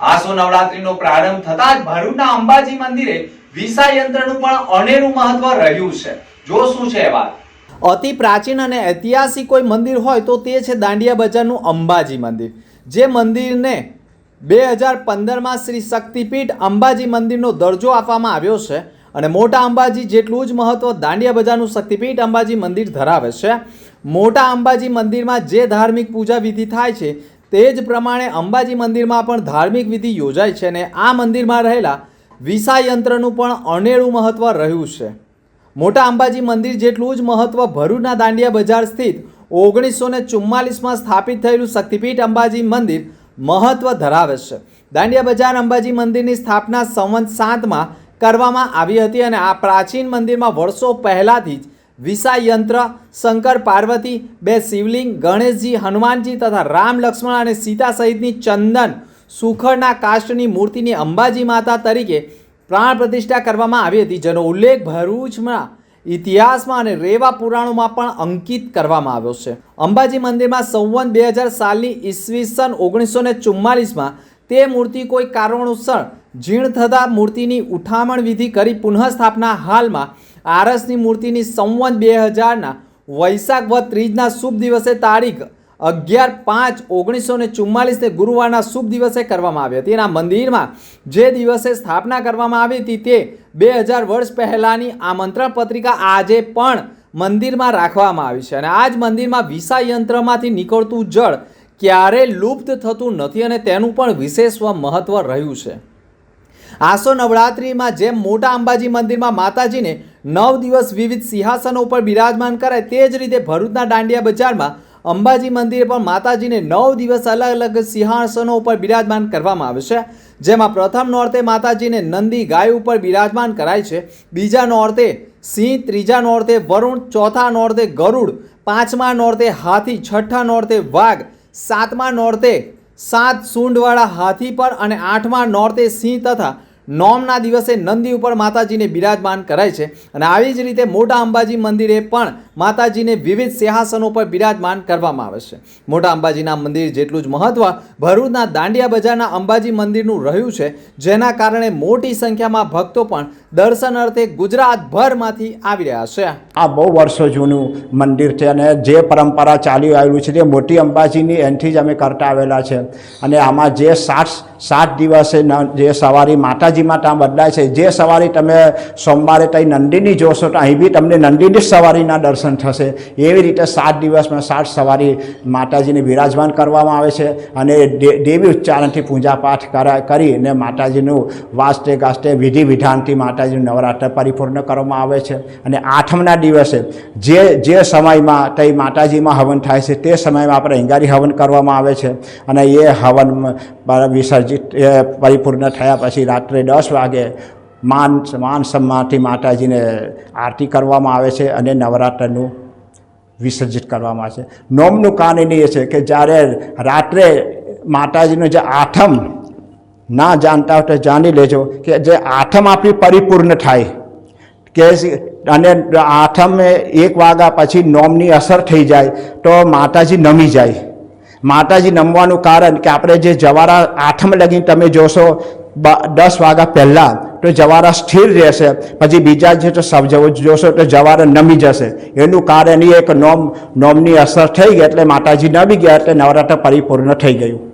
આસો નવરાત્રીનો પ્રારંભ થતા જ ભરૂચના અંબાજી મંદિરે વિસા યંત્રનું પણ અનેરું મહત્વ રહ્યું છે. જો શું છે વાત? અતિ પ્રાચીન અને ઐતિહાસિક કોઈ મંદિર હોય તો તે છે દાંડિયા બજારનું અંબાજી મંદિર, જે મંદિરને બે હજાર પંદરમાં શ્રી શક્તિપીઠ અંબાજી મંદિરનો દરજ્જો આપવામાં આવ્યો છે અને મોટા અંબાજી જેટલું જ મહત્વ દાંડિયા બજારનું શક્તિપીઠ અંબાજી મંદિર ધરાવે છે. મોટા અંબાજી મંદિરમાં જે ધાર્મિક પૂજા વિધિ થાય છે તે જ પ્રમાણે અંબાજી મંદિરમાં પણ ધાર્મિક વિધિ યોજાય છે અને આ મંદિરમાં રહેલા વિસા યંત્રનું પણ અનેરું મહત્વ રહ્યું છે. મોટા અંબાજી મંદિર જેટલું જ મહત્વ ભરૂચના દાંડિયા બજાર સ્થિત ઓગણીસો ને ચુમ્માલીસમાં સ્થાપિત થયેલું શક્તિપીઠ અંબાજી મંદિર મહત્વ ધરાવે છે. દાંડિયા બજાર અંબાજી મંદિરની સ્થાપના સંવંત સાતમાં કરવામાં આવી હતી અને આ પ્રાચીન મંદિરમાં વર્ષો પહેલાંથી જ વિસા યંત્ર શંકર પાર્વતી, બે શિવલિંગ, ગણેશજી, હનુમાનજી તથા રામ, લક્ષ્મણ અને સીતા સહિતની ચંદન સુખડના કાષ્ટની મૂર્તિની અંબાજી માતા તરીકે પ્રાણ પ્રતિષ્ઠા કરવામાં આવી હતી, જેનો ઉલ્લેખ ભરૂચમાં, ઇતિહાસમાં અને રેવા પુરાણોમાં પણ અંકિત કરવામાં આવ્યો છે. અંબાજી મંદિરમાં સંવંત બે હજાર સાલની ઈસવીસન ઓગણીસો ને ચુમ્માલીસમાં તે મૂર્તિ કોઈ કારણોસર જીર્ણ થતાં મૂર્તિની ઉઠામણ વિધિ કરી પુનઃસ્થાપના હાલમાં આરસની મૂર્તિની સંવન બે હજારના વૈશાખ વધ ત્રીજના શુભ દિવસે તારીખ અગિયાર પાંચ ઓગણીસો ને ચુમ્માલીસને ગુરુવારના શુભ દિવસે કરવામાં આવી હતી. એના મંદિરમાં જે દિવસે સ્થાપના કરવામાં આવી હતી તે બે હજાર વર્ષ પહેલાંની આમંત્રણ પત્રિકા આજે પણ મંદિરમાં રાખવામાં આવી છે અને આ જ મંદિરમાં વિસા યંત્રમાંથી નીકળતું જળ ક્યારે લુપ્ત થતું નથી અને તેનું પણ વિશેષ મહત્વ રહ્યું છે. આસો નવરાત્રિમાં જેમ મોટા અંબાજી મંદિરમાં માતાજીને નવ દિવસ વિવિધ સિંહાસનો ઉપર બિરાજમાન કરાય તે જ રીતે ભરૂચના દાંડિયા બજારમાં અંબાજી મંદિરે પણ માતાજીને નવ દિવસ અલગ અલગ સિંહાસનો ઉપર બિરાજમાન કરવામાં આવે છે. જેમાં પ્રથમ નોર્તે માતાજીને નંદી ગાય ઉપર બિરાજમાન કરાય છે. બીજા નોરતે સિંહ, ત્રીજા નોર્તે વરુણ, ચોથા નોર્તે ગરુડ, પાંચમા નોર્તે હાથી, છઠ્ઠા નોર્તે વાઘ, સાતમા નોરતે સાત સૂંઢવાળા હાથી પર અને આઠમા નોર્તે સિંહ તથા નોમના દિવસે નંદી ઉપર માતાજીને બિરાજમાન કરાય છે અને આવી જ રીતે મોટા અંબાજી મંદિરે પણ માતાજીને વિવિધ સિંહાસનો પર બિરાજમાન કરવામાં આવે છે. મોટા અંબાજીના મંદિર જેટલું જ મહત્વ ભરૂચના દાંડિયા બજારના અંબાજી મંદિરનું રહ્યું છે, જેના કારણે મોટી સંખ્યામાં ભક્તો પણ દર્શન અર્થે ગુજરાતભરમાંથી આવી રહ્યા છે. આ બહુ વર્ષો જૂનું મંદિર છે અને જે પરંપરા ચાલી આવેલું છે તે મોટી અંબાજીની એનથી જ અમે કરતા આવેલા છે. અને આમાં જે સાત સાત દિવસે જે સવારી માતાજીમાં ત્યાં બદલાય છે. જે સવારી તમે સોમવારે ત્યાં નંદીની જોશો તો અહીં બી તમને નંદીની સવારીના દર્શન થશે. એવી રીતે સાત દિવસમાં સાત સવારી માતાજીને બિરાજમાન કરવામાં આવે છે અને દેવી ઉચ્ચારણથી પૂજાપાઠ કરીને કરા કરી માતાજીનું વાસ્તે ગાસ્તે વિધિ વિધાનથી માતાજીનું નવરાત્ર પરિપૂર્ણ કરવામાં આવે છે. અને આઠમના દિવસે જે જે સમયમાં તઈ માતાજીમાં હવન થાય છે તે સમયમાં આપણે અંગારી હવન કરવામાં આવે છે. અને એ હવન વિસર્જિત પરિપૂર્ણ થયા પછી રાત્રે દસ વાગે માન માન સન્માનથી માતાજીને આરતી કરવામાં આવે છે અને નવરાત્રનું વિસર્જિત કરવામાં આવે છે. નોમનું કારણ એ છે કે જ્યારે રાત્રે માતાજીનું જે આઠમ ના જાણતા હોય તો જાણી લેજો કે જે આઠમ આપણી પરિપૂર્ણ થાય. કે અને આઠમ એક વાગ્યા પછી નોમની અસર થઈ જાય તો માતાજી નમી જાય. માતાજી નમવાનું કારણ કે આપણે જે જવારા આઠમ લગી તમે જોશો દસ વાગ્યા પહેલાં તો જવારા સ્થિર રહેશે. પછી બીજા જે તો જોશો તો જવારા નમી જશે. એનું કારણ એ એક નોમ નોમની અસર થઈ ગઈ એટલે માતાજી નમી ગયા એટલે નવરાત્ર પરિપૂર્ણ થઈ ગયું.